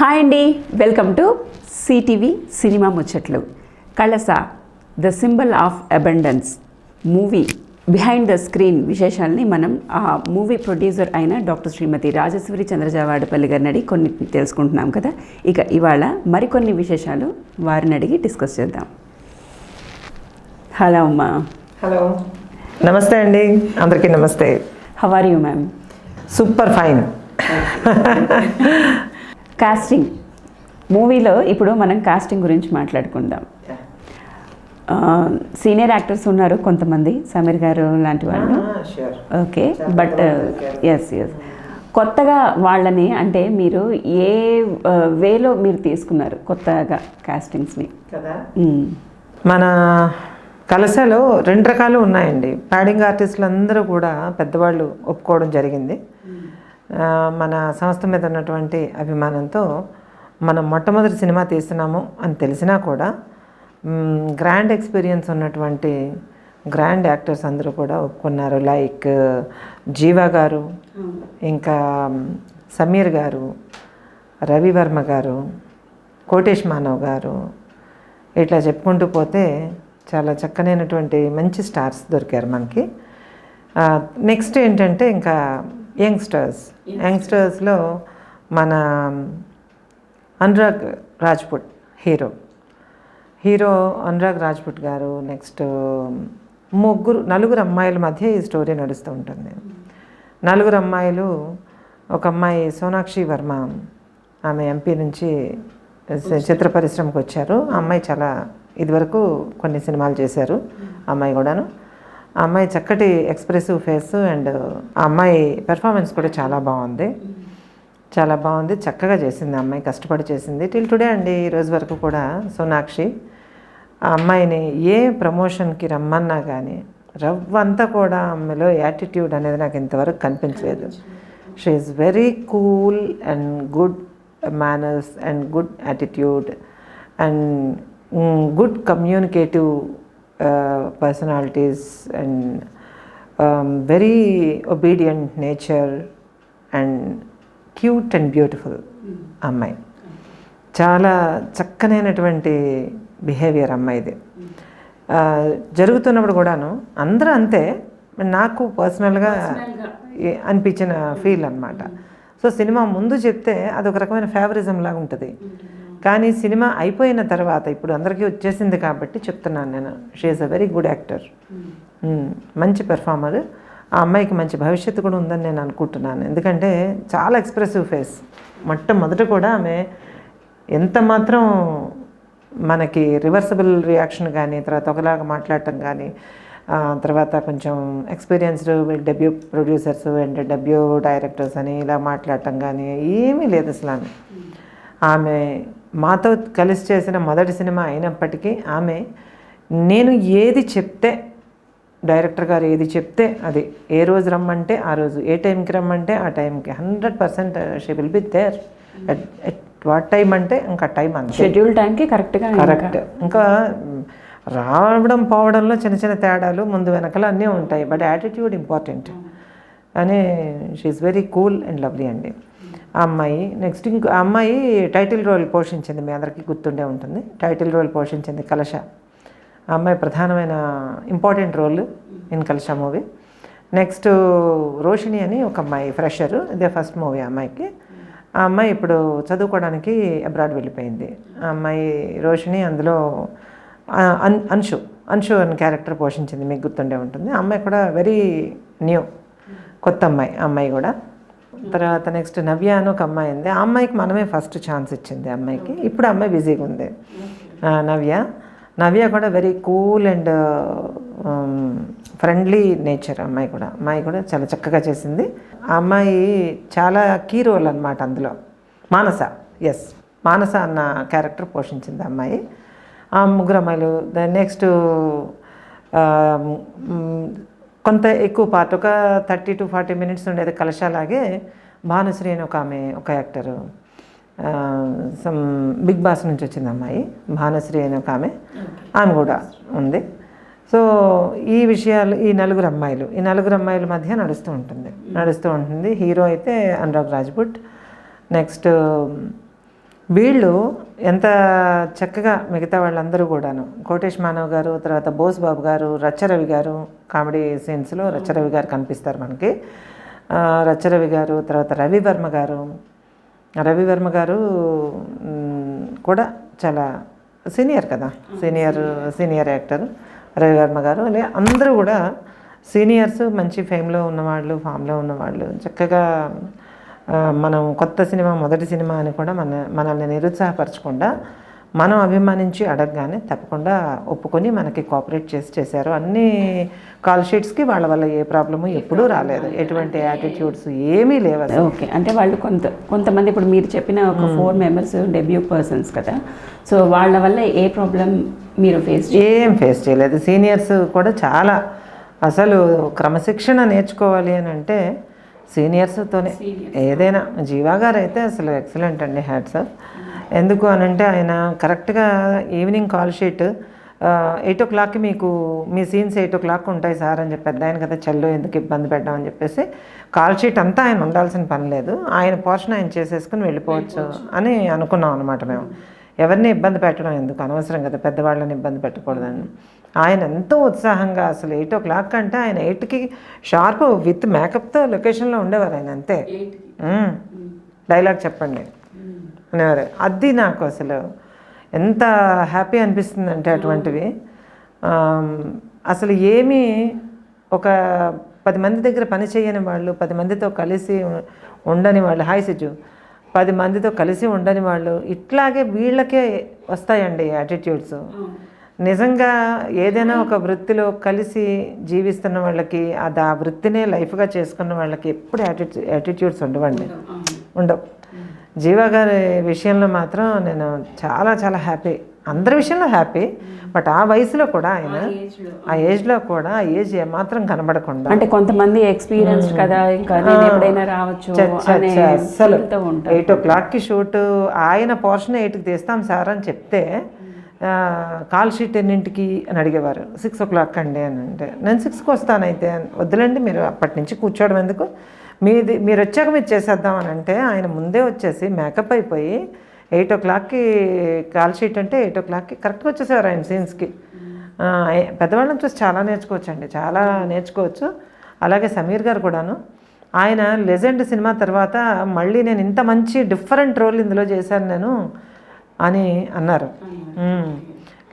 Hi అండి. Welcome to CTV cinema ముచ్చట్లు. Kalasa the symbol of abundance movie behind the screen విశేషాలని మనం ఆ మూవీ ప్రొడ్యూసర్ అయిన డాక్టర్ శ్రీమతి రాజేశ్వరి చంద్రజావాడపల్లి గారిని అడిగి కొన్ని తెలుసుకుంటున్నాం కదా. ఇక ఇవాళ మరికొన్ని విశేషాలు వారిని అడిగి డిస్కస్ చేద్దాం. హలో అమ్మా. హలో. నమస్తే అండి. అందరికీ నమస్తే. How are you ma'am? Super fine. Casting మూవీలో ఇప్పుడు మనం కాస్టింగ్ గురించి మాట్లాడుకుందాం. సీనియర్ యాక్టర్స్ ఉన్నారు కొంతమంది సమీర్ గారు లాంటి వాళ్ళు. ఓకే బట్ ఎస్ ఎస్ కొత్తగా వాళ్ళని అంటే మీరు ఏ వేలో మీరు తీసుకున్నారు కొత్తగా కాస్టింగ్స్ని కదా? మన కలసలో రెండు రకాలు ఉన్నాయండి. ప్యాడింగ్ ఆర్టిస్టులు అందరూ కూడా పెద్దవాళ్ళు ఒప్పుకోవడం జరిగింది. మన సంస్థ మీద ఉన్నటువంటి అభిమానంతో మనం మొట్టమొదటి సినిమా తీస్తున్నాము అని తెలిసినా కూడా గ్రాండ్ ఎక్స్పీరియన్స్ ఉన్నటువంటి గ్రాండ్ యాక్టర్స్ అందరూ కూడా ఒప్పుకున్నారు. లైక్ జీవా గారు ఇంకా సమీర్ గారు రవివర్మ గారు కోటేష్ మానవ్ గారు ఇట్లా చెప్పుకుంటూ పోతే చాలా చక్కనైనటువంటి మంచి స్టార్స్ దొరికారు మనకి. నెక్స్ట్ ఏంటంటే ఇంకా యంగ్స్టర్స్. యంగ్స్టర్స్లో మన అనురాగ్ రాజ్పుట్ హీరో. హీరో అనురాగ్ రాజ్పుట్ గారు నెక్స్ట్ ముగ్గురు నలుగురు అమ్మాయిల మధ్య ఈ స్టోరీ నడుస్తూ ఉంటుంది. నలుగురు అమ్మాయిలు ఒక అమ్మాయి సోనాక్షి వర్మ ఆమె ఎంపీ నుంచి చిత్ర పరిశ్రమకు వచ్చారు. ఆ అమ్మాయి చాలా ఇదివరకు కొన్ని సినిమాలు చేశారు. అమ్మాయి కూడాను. ఆ అమ్మాయి చక్కటి ఎక్స్ప్రెసివ్ ఫేస్ అండ్ ఆ అమ్మాయి పెర్ఫార్మెన్స్ కూడా చాలా బాగుంది. చాలా బాగుంది. చక్కగా చేసింది ఆ అమ్మాయి. కష్టపడి చేసింది. టిల్ టుడే అండి ఈరోజు వరకు కూడా సోనాక్షి. ఆ అమ్మాయిని ఏ ప్రమోషన్కి రమ్మన్నా కానీ రవ్వంతా కూడా ఆమెలో యాటిట్యూడ్ అనేది నాకు ఇంతవరకు కనిపించలేదు. She is very cool and good manners and good attitude and good communicative personalities and very obedient nature and cute and beautiful అమ్మాయి. చాలా చక్కనైనటువంటి బిహేవియర్ అమ్మాయిది ఆ, జరుగుతున్నప్పుడు కూడాను అందరూ అంతే నాకు పర్సనల్గా అనిపించిన ఫీల్ అన్నమాట. సో సినిమా ముందు చెప్తే అదొక రకమైన ఫేవరిజం లాగా ఉంటుంది. కానీ సినిమా అయిపోయిన తర్వాత ఇప్పుడు అందరికీ వచ్చేసింది కాబట్టి చెప్తున్నాను నేను. She's a very good actor మంచి పెర్ఫార్మర్ ఆ అమ్మాయికి మంచి భవిష్యత్తు కూడా ఉందని నేను అనుకుంటున్నాను. ఎందుకంటే చాలా ఎక్స్ప్రెసివ్ ఫేస్ మొట్టమొదట కూడా ఆమె ఎంత మాత్రం మనకి రివర్సబుల్ రియాక్షన్ కానీ తర్వాత ఒకలాగా మాట్లాడటం కానీ తర్వాత కొంచెం experienced debut producers and debut directors అని ఇలా మాట్లాడటం కానీ ఏమీ లేదు అసలు ఆమె. ఆమె మాతో కలిసి చేసిన మొదటి సినిమా అయినప్పటికీ ఆమె నేను ఏది చెప్తే డైరెక్టర్ గారు ఏది చెప్తే అది ఏ రోజు రమ్మంటే ఆ రోజు ఏ టైంకి రమ్మంటే ఆ టైంకి. Hundred percent she will be there. At what time అంటే ఇంకా టైం అంతే. షెడ్యూల్ టైంకి కరెక్ట్గా కరెక్ట్. ఇంకా రావడం పోవడంలో చిన్న చిన్న తేడాలు ముందు వెనకలు అన్నీ ఉంటాయి బట్ యాటిట్యూడ్ ఇంపార్టెంట్. అని she's very cool and lovely అండి. ఆ అమ్మాయి. నెక్స్ట్ ఇంకో అమ్మాయి టైటిల్ రోల్ పోషించింది మీ అందరికీ గుర్తుండే ఉంటుంది. టైటిల్ రోల్ పోషించింది కలశ. ఆ అమ్మాయి ప్రధానమైన important role in Kalasa movie next Roshini అని ఒక అమ్మాయి ఫ్రెషర్ ఇదే ఫస్ట్ మూవీ అమ్మాయికి. ఆ అమ్మాయి ఇప్పుడు చదువుకోవడానికి అబ్రాడ్ వెళ్ళిపోయింది. ఆ అమ్మాయి రోషిణి అందులో అన్ అన్షు అన్షు అని క్యారెక్టర్ పోషించింది మీకు గుర్తుండే ఉంటుంది. ఆ అమ్మాయి కూడా వెరీ న్యూ కొత్త అమ్మాయి. అమ్మాయి కూడా తర్వాత నెక్స్ట్ నవ్య అని ఒక అమ్మాయి ఉంది. ఆ అమ్మాయికి మనమే ఫస్ట్ ఛాన్స్ ఇచ్చింది అమ్మాయికి. ఇప్పుడు అమ్మాయి బిజీగా ఉంది. నవ్య. నవ్య కూడా very cool and friendly nature అమ్మాయి కూడా. అమ్మాయి కూడా చాలా చక్కగా చేసింది. ఆ అమ్మాయి చాలా కీ రోల్ అనమాట అందులో. మానస. ఎస్ మానస అన్న క్యారెక్టర్ పోషించింది అమ్మాయి. ఆ ముగ్గురు అమ్మాయిలు. నెక్స్ట్ కొంత ఎక్కువ పార్ట్ ఒక థర్టీ టు ఫార్టీ మినిట్స్ ఉండేది కలశాలాగే భానుశ్రీ అని ఒక ఆమె ఒక యాక్టరు. సమ్ బిగ్ బాస్ నుంచి వచ్చింది అమ్మాయి భానుశ్రీ అని ఒక ఆమె. ఆమె కూడా ఉంది. సో ఈ విషయాలు ఈ నలుగురు అమ్మాయిలు ఈ నలుగురు అమ్మాయిల మధ్య నడుస్తూ ఉంటుంది. నడుస్తూ ఉంటుంది. హీరో అయితే అనురాగ్ రాజ్పుట్ నెక్స్ట్ వీళ్ళు ఎంత చక్కగా మిగతా వాళ్ళందరూ కూడాను. కోటేష్ మానవ్ గారు తర్వాత బోస్ బాబు గారు రచ్చరవి గారు కామెడీ సీన్స్లో రచ్చరవి గారు కనిపిస్తారు మనకి. రచ్చరవి గారు తర్వాత రవివర్మ గారు. రవివర్మ గారు కూడా చాలా సీనియర్ కదా. Senior senior actor. రవివర్మ గారు అలా అందరూ కూడా సీనియర్స్ మంచి ఫేమ్లో ఉన్నవాళ్ళు ఫామ్లో ఉన్నవాళ్ళు చక్కగా మనం కొత్త సినిమా మొదటి సినిమా అని కూడా మన మనల్ని నిరుత్సాహపరచకుండా మనం అభిమానించి అడగగానే తప్పకుండా ఒప్పుకొని మనకి కోఆపరేట్ చేసి చేశారు. అన్ని కాల్ షీట్స్కి వాళ్ళ వల్ల ఏ ప్రాబ్లము ఎప్పుడూ రాలేదు. ఎటువంటి యాటిట్యూడ్స్ ఏమీ లేవు అసలు. ఓకే. అంటే వాళ్ళు కొంత కొంతమంది ఇప్పుడు మీరు చెప్పిన ఒక ఫోర్ మెంబర్స్ డెబ్యూ పర్సన్స్ కదా. సో వాళ్ళ వల్ల ఏ ప్రాబ్లం మీరు ఫేస్ ఏం ఫేస్ చేయలేదు. సీనియర్స్ కూడా చాలా అసలు క్రమశిక్షణ నేర్చుకోవాలి అని అంటే సీనియర్స్తోనే. ఏదైనా జీవా గారు అయితే అసలు ఎక్సలెంట్ అండి హ్యాట్స్ ఆఫ్. ఎందుకు అని అంటే ఆయన కరెక్ట్గా ఈవినింగ్ కాల్ షీట్ ఎయిట్ ఓ క్లాక్కి మీకు మీ సీన్స్ ఎయిట్ ఓ క్లాక్ ఉంటాయి సార్ అని చెప్పి పెద్ద ఆయన కదా చెల్లు ఎందుకు ఇబ్బంది పెట్టామని చెప్పేసి కాల్ షీట్ అంతా ఆయన ఉండాల్సిన పని లేదు. ఆయన పోర్షన్ ఆయన చేసేసుకుని వెళ్ళిపోవచ్చు అని అనుకున్నాం అనమాట మేము. ఎవరిని ఇబ్బంది పెట్టడం ఎందుకు? అనవసరం కదా పెద్దవాళ్ళని ఇబ్బంది పెట్టకూడదని. ఆయన ఎంతో ఉత్సాహంగా అసలు ఎయిట్ ఓ క్లాక్ అంటే ఆయన ఎయిట్కి షార్ప్ విత్ మేకప్తో లొకేషన్లో ఉండేవారు ఆయన అంతే. డైలాగ్ చెప్పండి. అనేవారు. అది నాకు అసలు ఎంత హ్యాపీ అనిపిస్తుంది అంటే అటువంటివి అసలు ఏమీ ఒక పది మంది దగ్గర పని చేయని వాళ్ళు పది మందితో కలిసి ఉండని వాళ్ళు. హాయ్ సిజు. పది మందితో కలిసి ఉండని వాళ్ళు ఇట్లాగే వీళ్ళకే వస్తాయండి యాటిట్యూడ్స్ నిజంగా ఏదైనా ఒక వృత్తిలో కలిసి జీవిస్తున్న వాళ్ళకి అది ఆ వృత్తినే లైఫ్గా చేసుకున్న వాళ్ళకి ఎప్పుడు యాటిట్యూ యాటిట్యూడ్స్ ఉండవండి. ఉండవు. జీవా గారి విషయంలో మాత్రం నేను చాలా చాలా హ్యాపీ అందరి విషయంలో హ్యాపీ బట్ ఆ వయసులో కూడా ఆయన ఆ ఏజ్లో. కూడా ఆ ఏజ్ ఏమాత్రం కనబడకుండా అంటే కొంతమంది ఎక్స్పీరియన్స్డ్ కదా ఇంకా ఎప్పుడైనా రావచ్చు అసలు ఎయిట్ ఓ క్లాక్కి షూట్ ఆయన పోర్షన్ ఎయిట్కి తీస్తాం సార్ అని చెప్తే కాల్ షీట్ ఎన్నింటికి అని అడిగేవారు. సిక్స్ ఓ క్లాక్ అండి అని అంటే నేను సిక్స్కి వస్తానైతే. వద్దులేండి మీరు అప్పటి నుంచి కూర్చోవడం ఎందుకు? మీది మీరు వచ్చాక మీరు చేసేద్దాం అని అంటే ఆయన ముందే వచ్చేసి మేకప్ అయిపోయి ఎయిట్ ఓ క్లాక్కి కాల్ షీట్ అంటే ఎయిట్ ఓ క్లాక్కి కరెక్ట్గా వచ్చేసేవారు ఆయన సీన్స్కి. పెద్దవాళ్ళని చూసి చాలా నేర్చుకోవచ్చు అండి చాలా నేర్చుకోవచ్చు. అలాగే సమీర్ గారు కూడాను. ఆయన లెజెండ్ సినిమా తర్వాత మళ్ళీ నేను ఇంత మంచి డిఫరెంట్ రోల్ ఇందులో చేశాను నేను అని అన్నారు.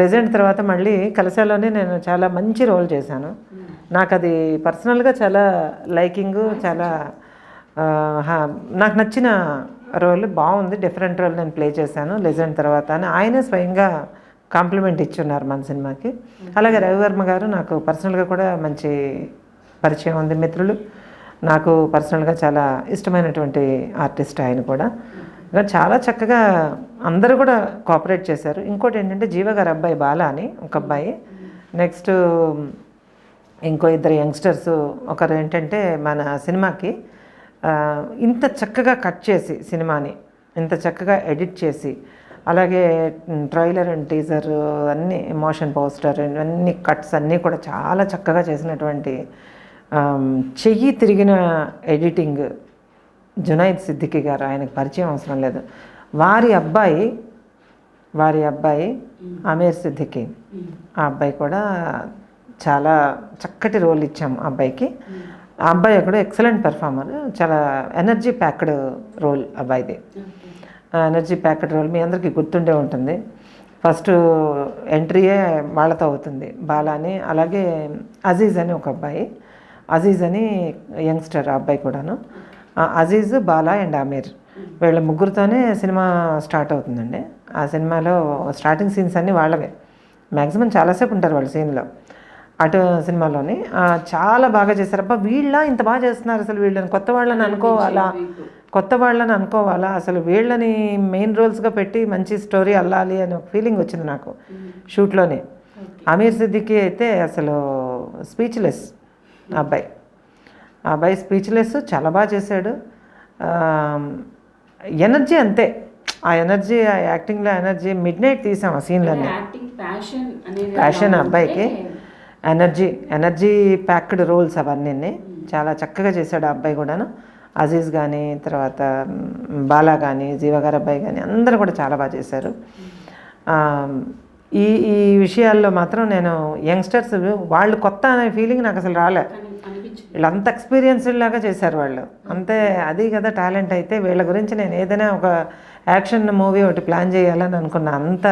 లెజెండ్ తర్వాత మళ్ళీ కలశాలోనే నేను చాలా మంచి రోల్ చేశాను. నాకు అది పర్సనల్గా చాలా లైకింగ్ చాలా నాకు నచ్చిన రోల్ బాగుంది డిఫరెంట్ రోల్ నేను ప్లే చేశాను లెజెండ్ తర్వాత అని ఆయనే స్వయంగా కాంప్లిమెంట్ ఇచ్చున్నారు మన సినిమాకి. అలాగే రవివర్మ గారు నాకు పర్సనల్గా కూడా మంచి పరిచయం ఉంది మిత్రులు. నాకు పర్సనల్గా చాలా ఇష్టమైనటువంటి ఆర్టిస్ట్ ఆయన కూడా. ఇంకా చాలా చక్కగా అందరూ కూడా కోఆపరేట్ చేశారు. ఇంకోటి ఏంటంటే జీవ గారి అబ్బాయి బాలా అని ఒక అబ్బాయి. నెక్స్ట్ ఇంకో ఇద్దరు యంగ్స్టర్స్ ఒకరు ఏంటంటే మన సినిమాకి ఇంత చక్కగా కట్ చేసి సినిమాని ఇంత చక్కగా ఎడిట్ చేసి అలాగే ట్రైలర్ అండ్ టీజర్ అన్ని ఎమోషన్ పోస్టర్ అన్ని కట్స్ అన్నీ కూడా చాలా చక్కగా చేసినటువంటి చెయ్యి తిరిగిన ఎడిటింగ్ జునైద్ సిద్దికి గారు ఆయనకు పరిచయం అవసరం లేదు. వారి అబ్బాయి వారి అబ్బాయి అమీర్ సిద్దికి. ఆ అబ్బాయి కూడా చాలా చక్కటి రోల్ ఇచ్చాం అబ్బాయికి. ఆ అబ్బాయి కూడా ఎక్సలెంట్ పెర్ఫార్మర్ చాలా ఎనర్జీ ప్యాక్డ్ రోల్ అబ్బాయిది. ఎనర్జీ ప్యాకెట్ రోల్ మీ అందరికీ గుర్తుండే ఉంటుంది. ఫస్ట్ ఎంట్రీయే వాళ్ళతో అవుతుంది. బాలా అని అలాగే అజీజ్ అని ఒక అబ్బాయి. అజీజ్ అని యంగ్స్టర్ ఆ అబ్బాయి కూడాను. అజీజ్ బాలా అండ్ అమీర్ వీళ్ళ ముగ్గురుతోనే సినిమా స్టార్ట్ అవుతుందండి. ఆ సినిమాలో స్టార్టింగ్ సీన్స్ అన్నీ వాళ్ళవే. మ్యాక్సిమం చాలాసేపు ఉంటారు వాళ్ళ సీన్లో అటు సినిమాలోని చాలా బాగా చేశారు. అబ్బా వీళ్ళ ఇంత బాగా చేస్తున్నారు అసలు వీళ్ళని. కొత్త వాళ్ళని అనుకోవాలా? కొత్త వాళ్ళని అనుకోవాలా? అసలు వీళ్ళని మెయిన్ రోల్స్గా పెట్టి మంచి స్టోరీ అల్లాలి అని ఒక ఫీలింగ్ వచ్చింది నాకు షూట్లోనే. అమీర్ సిద్దికి అయితే అసలు స్పీచ్లెస్ ఆ అబ్బాయి. ఆ అబ్బాయి స్పీచ్లెస్ చాలా బాగా చేశాడు. ఎనర్జీ అంతే. ఆ ఎనర్జీ ఆ యాక్టింగ్లో ఎనర్జీ మిడ్ నైట్ తీసాం ఆ సీన్లన్నీ. ప్యాషన్ అబ్బాయికి. ఎనర్జీ ఎనర్జీ ప్యాక్డ్ రోల్స్ అవన్నీ చాలా చక్కగా చేశాడు ఆ అబ్బాయి కూడాను. అజీజ్ కానీ తర్వాత బాలా కానీ జీవగారు అబ్బాయి కానీ అందరూ కూడా చాలా బాగా చేశారు. ఈ ఈ విషయాల్లో మాత్రం నేను యంగ్స్టర్స్ వాళ్ళు కొత్త అనే ఫీలింగ్ నాకు అసలు రాలే. వీళ్ళు అంత ఎక్స్పీరియన్స్డ్ లాగా చేశారు వాళ్ళు. అంతే అది కదా టాలెంట్ అయితే వీళ్ళ గురించి నేను ఏదైనా ఒక యాక్షన్ మూవీ ఒకటి ప్లాన్ చేయాలని అనుకున్నా అంత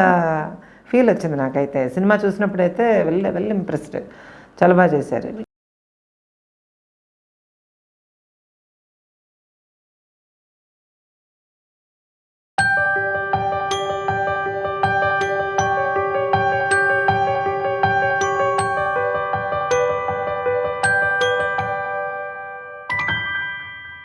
ఫీల్ వచ్చింది నాకైతే. సినిమా చూసినప్పుడైతే వెళ్ళి వెళ్ళి ఇంప్రెస్డ్ చాలా బాగా చేశారు.